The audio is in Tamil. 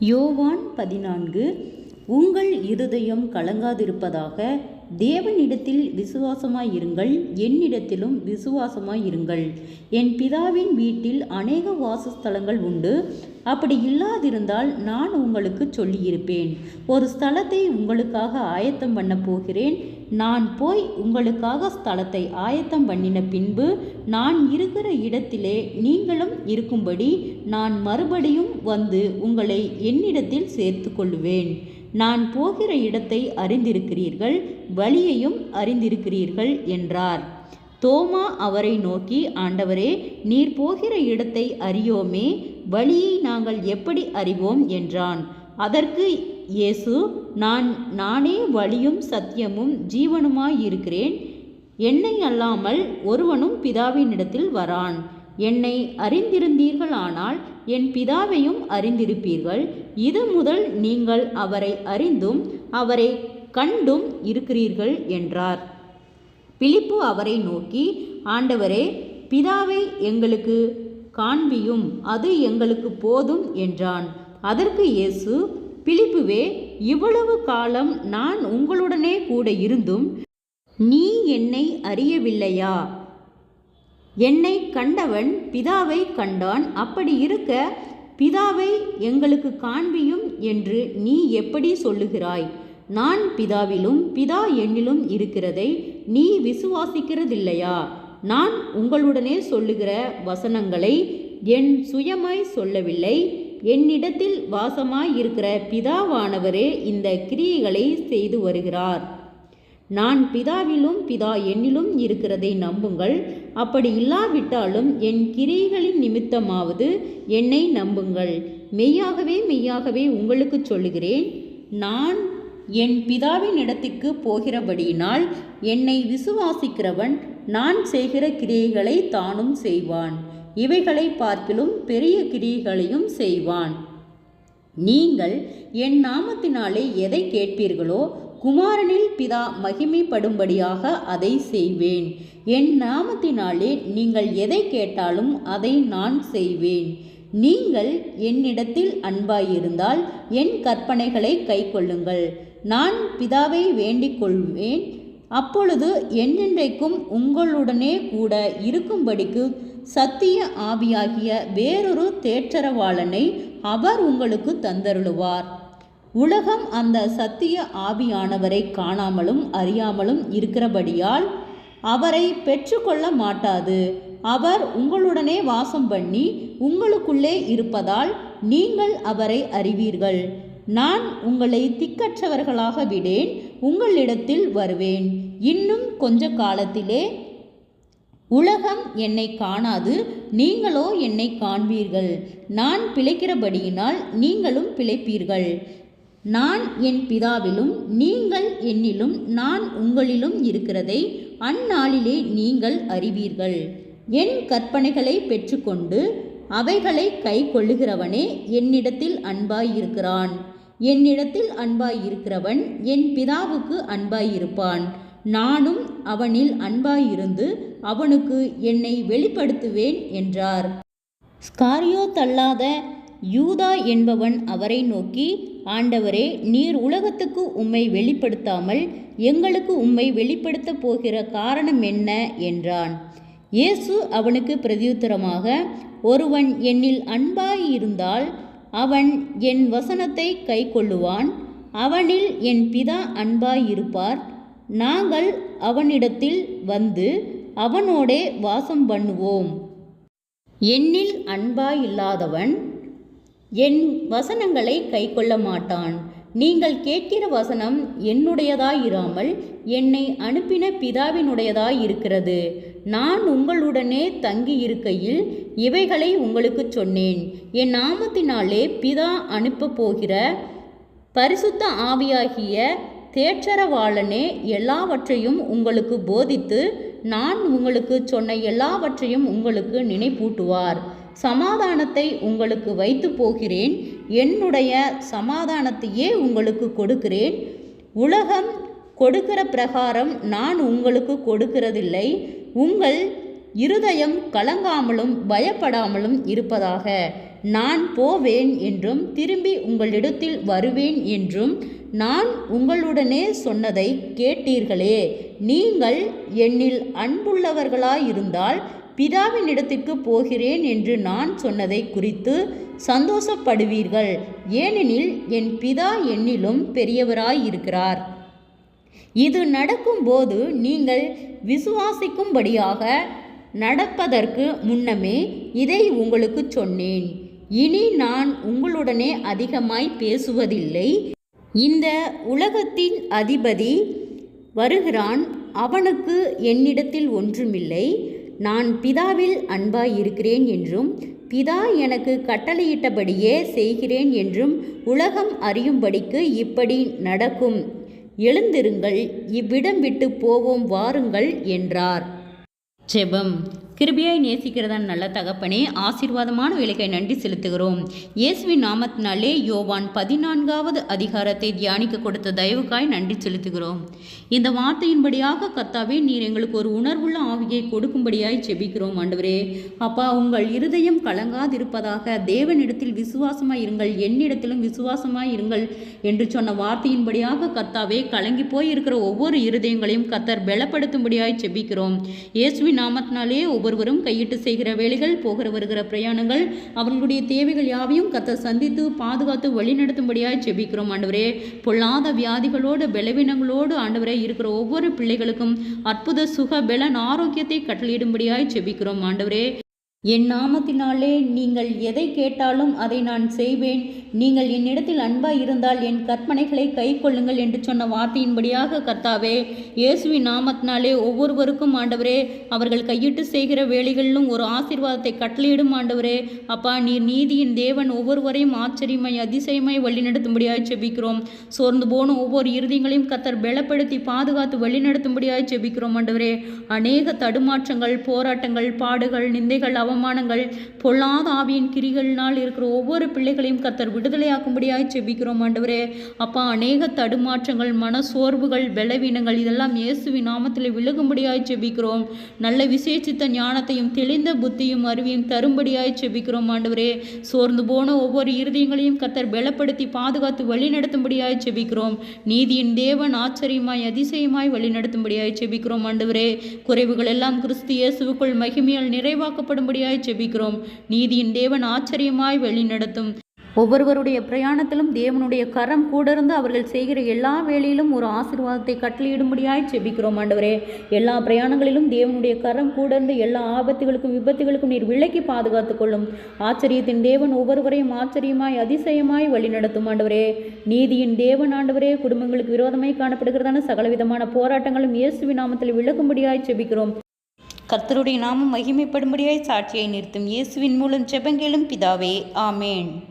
யோவான் பதினான்கு உங்கள் இருதயம் கலங்காதிருப்பதாக தேவனிடத்தில் விசுவாசமாயிருங்கள் என்னிடத்திலும் விசுவாசமாயிருங்கள். என் பிதாவின் வீட்டில் அநேக வாசஸ்தலங்கள் உண்டு. அப்படி இல்லாதிருந்தால் நான் உங்களுக்கு சொல்லியிருப்பேன். ஒரு ஸ்தலத்தை உங்களுக்காக ஆயத்தம் பண்ண போகிறேன். நான் போய் உங்களுக்காக ஸ்தலத்தை ஆயத்தம் பண்ணின பின்பு நான் இருக்கிற இடத்திலே நீங்களும் இருக்கும்படி நான் மறுபடியும் வந்து உங்களை என்னிடத்தில் சேர்த்து கொள்ளுவேன் நான் போகிற இடத்தை அறிந்திருக்கிறீர்கள் வழியையும் அறிந்திருக்கிறீர்கள் என்றார். தோமா அவரை நோக்கி ஆண்டவரே நீர் போகிற இடத்தை அறியோமே வழியை நாங்கள் எப்படி அறிவோம் என்றான். அதற்கு இயேசு நான் நானே வழியும் சத்தியமும் ஜீவனுமாயிருக்கிறேன். என்னை அல்லாமல் ஒருவனும் பிதாவினிடத்தில் வரான். என்னை அறிந்திருந்தீர்களானால் என் பிதாவையும் அறிந்திருப்பீர்கள். இது முதல் நீங்கள் அவரை அறிந்தும் அவரை கண்டும் இருக்கிறீர்கள் என்றார். பிலிப்பு அவரை நோக்கி ஆண்டவரே பிதாவை எங்களுக்கு காண்பியும் அது எங்களுக்கு போதும் என்றான். அதற்கு இயேசு பிலிப்புவே இவ்வளவு காலம் நான் உங்களுடனே கூட இருந்தும் நீ என்னை அறியவில்லையா? என்னை கண்டவன் பிதாவை கண்டான். அப்படி இருக்க பிதாவை எங்களுக்கு காண்பியும் என்று நீ எப்படி சொல்லுகிறாய்? நான் பிதாவிலும் பிதா என்னிலும் இருக்கிறதை நீ விசுவாசிக்கிறதில்லையா? நான் உங்களுடனே சொல்லுகிற வசனங்களை என் சுயமாய் சொல்லவில்லை. என்னிடத்தில் வாசமாயிருக்கிற பிதாவானவரே இந்த கிரியைகளை செய்து வருகிறார். நான் பிதாவிலும் பிதா என்னிலும் இருக்கிறதை நம்புங்கள். அப்படி இல்லாவிட்டாலும் என் கிரியைகளின் நிமித்தமாவது என்னை நம்புங்கள். மெய்யாகவே மெய்யாகவே உங்களுக்கு சொல்லுகிறேன் நான் என் பிதாவின் இடத்திற்கு போகிறபடியினால் என்னை விசுவாசிக்கிறவன் நான் செய்கிற கிரியைகளை தானும் செய்வான். இவைகளை பார்க்கிலும் பெரிய கிரியைகளையும் செய்வான். நீங்கள் என் நாமத்தினாலே எதை கேட்பீர்களோ குமாரனில் பிதா மகிமைப்படும்படியாக அதை செய்வேன். என் நாமத்தினாலே நீங்கள் எதை கேட்டாலும் அதை நான் செய்வேன். நீங்கள் என்னிடத்தில் அன்பாயிருந்தால் என் கற்பனைகளை கைக்கொள்ளுங்கள். நான் பிதாவை வேண்டிக் கொள்வேன் அப்பொழுது என்றென்றைக்கும் உங்களுடனே கூட இருக்கும்படிக்கு சத்திய ஆவியாகிய வேறொரு தேற்றரவாளனை அவர் உங்களுக்கு தந்தருளுவார். உலகம் அந்த சத்திய ஆவியானவரை காணாமலும் அறியாமலும் இருக்கிறபடியால் அவரை பெற்றுக்கொள்ள மாட்டாது. அவர் உங்களுடனே வாசம் பண்ணி உங்களுக்குள்ளே இருப்பதால் நீங்கள் அவரை அறிவீர்கள். நான் உங்களை திக்கற்றவர்களாக விடேன் உங்களிடத்தில் வருவேன். இன்னும் கொஞ்ச காலத்திலே உலகம் என்னை காணாது நீங்களோ என்னை காண்பீர்கள். நான் பிழைக்கிறபடியினால் நீங்களும் பிழைப்பீர்கள். நான் என் பிதாவிலும் நீங்கள் என்னிலும் நான் உங்களிலும் இருக்கிறதை அந்நாளிலே நீங்கள் அறிவீர்கள். என் கற்பனைகளை பெற்றுக்கொண்டு அவைகளை கை கொள்ளுகிறவனே என்னிடத்தில் அன்பாயிருக்கிறான். என்னிடத்தில் அன்பாயிருக்கிறவன் என் பிதாவுக்கு அன்பாயிருப்பான். நானும் அவனில் அன்பாயிருந்து அவனுக்கு என்னை வெளிப்படுத்துவேன் என்றார். ஸ்காரியோ தள்ளாத யூதா என்பவன் அவரை நோக்கி ஆண்டவரே நீர் உலகத்துக்கு உம்மை வெளிப்படுத்தாமல் எங்களுக்கு உம்மை வெளிப்படுத்தப் போகிற காரணம் என்ன? என்றான். இயேசு அவனுக்கு பிரதியுத்தரமாக ஒருவன் என்னில் அன்பாயிருந்தால் அவன் என் வசனத்தை கை கொள்ளுவான் அவனில் என் பிதா அன்பாயிருப்பார். நாங்கள் அவனிடத்தில் வந்து அவனோடே வாசம் பண்ணுவோம். என்னில் அன்பாயில்லாதவன் என் வசனங்களை கை கொள்ள மாட்டான். நீங்கள் கேட்கிற வசனம் என்னுடையதாயிராமல் என்னை அனுப்பின பிதாவினுடையதாயிருக்கிறது. நான் உங்களுடனே தங்கி இருக்கையில் இவைகளை உங்களுக்கு சொன்னேன். என் நாமத்தினாலே பிதா அனுப்பப் போகிற பரிசுத்த ஆவியாகிய தேற்றரவாளனே எல்லாவற்றையும் உங்களுக்கு போதித்து நான் உங்களுக்கு சொன்ன எல்லாவற்றையும் உங்களுக்கு நினைப்பூட்டுவார். சமாதானத்தை உங்களுக்கு வைத்து போகிறேன். என்னுடைய சமாதானத்தையே உங்களுக்கு கொடுக்கிறேன். உலகம் கொடுக்கிற பிரகாரம் நான் உங்களுக்கு கொடுக்கிறதில்லை. உங்கள் இருதயம் கலங்காமலும் பயப்படாமலும் இருப்பதாக. நான் போவேன் என்றும் திரும்பி உங்களிடத்தில் வருவேன் என்றும் நான் உங்களுடனே சொன்னதை கேட்டீர்களே. நீங்கள் என்னில் அன்புள்ளவர்களாயிருந்தால் பிதாவினிடத்திற்கு போகிறேன் என்று நான் சொன்னதை குறித்து சந்தோஷப்படுவீர்கள். ஏனெனில் என் பிதா என்னிலும் பெரியவராயிருக்கிறார். இது நடக்கும்போது நீங்கள் விசுவாசிக்கும்படியாக நடப்பதற்கு முன்னமே இதை உங்களுக்கு சொன்னேன். இனி நான் உங்களுடனே அதிகமாய் பேசுவதில்லை. இந்த உலகத்தின் அதிபதி வருகிறான். அவனுக்கு என்னிடத்தில் ஒன்றுமில்லை. நான் பிதாவில் அன்பாய் இருக்கிறேன் என்றும் பிதா எனக்கு கட்டளையிட்டபடியே செய்கிறேன் என்றும் உலகம் அறியும்படிக்கு இப்படி நடக்கும். எழுந்திருங்கள் இவ்விடம் விட்டு போவோம் வாருங்கள் என்றார். ஜெபம் கிருபியாய் நேசிக்கிறதன் நல்ல தகப்பனே ஆசீர்வாதமான வேலைக்கை நன்றி செலுத்துகிறோம். இயேசுவின் நாமத்தினாலே யோவான் பதினான்காவது அதிகாரத்தை தியானிக்க கொடுத்த தயவுக்காய் நன்றி செலுத்துகிறோம். இந்த வார்த்தையின்படியாக கத்தாவே நீர் எங்களுக்கு ஒரு உணர்வுள்ள ஆவியை கொடுக்கும்படியாய் செபிக்கிறோம் ஆண்டவரே. அப்பா உங்கள் இருதயம் கலங்காதிருப்பதாக தேவனிடத்தில் விசுவாசமாய் இருங்கள் என்னிடத்திலும் விசுவாசமாய் இருங்கள் என்று சொன்ன வார்த்தையின்படியாக கத்தாவே கலங்கி போய் இருக்கிற ஒவ்வொரு இருதயங்களையும் கத்தர் பலப்படுத்தும்படியாய் செபிக்கிறோம் இயேசுவின் நாமத்தினாலே ஒவ்வொருவரும் கையிட்டு செய்கிற வேலைகள் போகிற வருகிற பிரயாணங்கள் அவர்களுடைய தேவைகள் யாவையும் கத்த சந்தித்து பாதுகாத்து வழிநடத்தும்படியாக செபிக்கிறோம் ஆண்டவரே. பொல்லாத வியாதிகளோடு பலவீனங்களோடு ஆண்டவரே இருக்கிற ஒவ்வொரு பிள்ளைகளுக்கும் அற்புத சுக பலன் ஆரோக்கியத்தை கட்டளையிடும்படியாய் செபிக்கிறோம் ஆண்டவரே. என் நாமத்தினாலே நீங்கள் எதை கேட்டாலும் அதை நான் செய்வேன். நீங்கள் என்னிடத்தில் அன்பாய் இருந்தால் என் கற்பனைகளை கை கொள்ளுங்கள் என்று சொன்ன வார்த்தையின்படியாக கர்த்தாவே இயேசுவின் நாமத்தினாலே ஒவ்வொருவருக்கும் ஆண்டவரே அவர்கள் கையிட்டு செய்கிற வேலைகளிலும் ஒரு ஆசீர்வாதத்தை கட்டளையிடும் ஆண்டவரே. அப்பா நீர் நீதியின் தேவன் ஒவ்வொருவரையும் ஆச்சரியமாய் அதிசயமாய் வழிநடத்தும்படியாக செபிக்கிறோம் சோர்ந்து போன ஒவ்வொரு இறுதிகளையும் கத்தர் பலப்படுத்தி பாதுகாத்து வழிநடத்தும்படியாக செபிக்கிறோம் ஆண்டவரே. அநேக தடுமாற்றங்கள் போராட்டங்கள் பாடுகள் நிந்தைகள் அவமானங்கள் பொல்லாத ஆவியின் கிரிகளினால் இருக்கிற ஒவ்வொரு பிள்ளைகளையும் கத்தர் விடுதலையாக்கும்படியாய் செபிக்கிறோம் ஆண்டவரே. அப்பா அநேக தடுமாற்றங்கள் மன சோர்வுகள் பலவீனங்கள் இதெல்லாம் இயேசுவின் நாமத்தில் விலகும்படியாய் செபிக்கிறோம் நல்ல விசேஷித்த ஞானத்தையும் தெளிந்த புத்தியும் அறிவியும் தரும்படியாய் செபிக்கிறோம் ஆண்டவரே. சோர்ந்து போன ஒவ்வொரு இருதயங்களையும் கத்தர் பலப்படுத்தி பாதுகாத்து வழிநடத்தும்படியாய் செபிக்கிறோம் நீதியின் தேவன் ஆச்சரியமாய் அதிசயமாய் வழிநடத்தும்படியாய் செபிக்கிறோம் ஆண்டவரே. குறைவுகள் எல்லாம் கிறிஸ்து இயேசுவுக்குள் மகிமையால் நிறைவாக்கப்படும்படி நிறைவாக்கப்படும்படியாய் செபிக்கிறோம். நீதியின் தேவன் ஆச்சரியமாய் வழிநடத்தும். ஒவ்வொருவருடைய பிரயாணத்திலும் தேவனுடைய கரம் கூட இருந்து அவர்கள் செய்கிற எல்லா வேலையிலும் ஒரு ஆசீர்வாதத்தை கட்டளையிடும்படியாய் செபிக்கிறோம் ஆண்டவரே. எல்லா பிரயாணங்களிலும் தேவனுடைய கரம் கூட இருந்து எல்லா ஆபத்துகளுக்கும் விபத்துகளுக்கும் நீர் விலக்கி பாதுகாத்துக் கொள்ளும். ஆச்சரியத்தின் தேவன் ஒவ்வொருவரையும் ஆச்சரியமாய் அதிசயமாய் வழிநடத்தும் ஆண்டவரே. நீதியின் தேவன் ஆண்டவரே. குடும்பங்களுக்கு விரோதமாய் காணப்படுகிறதான சகலவிதமான போராட்டங்களும் இயேசு நாமத்தில் விளக்கும்படியாய் செபிக்கிறோம். கர்த்தருடைய நாமம் மகிமைப்படும்படியாய் சாட்சியை நிறுத்தும் இயேசுவின் மூலம் செபங்கேளும் பிதாவே ஆமேன்.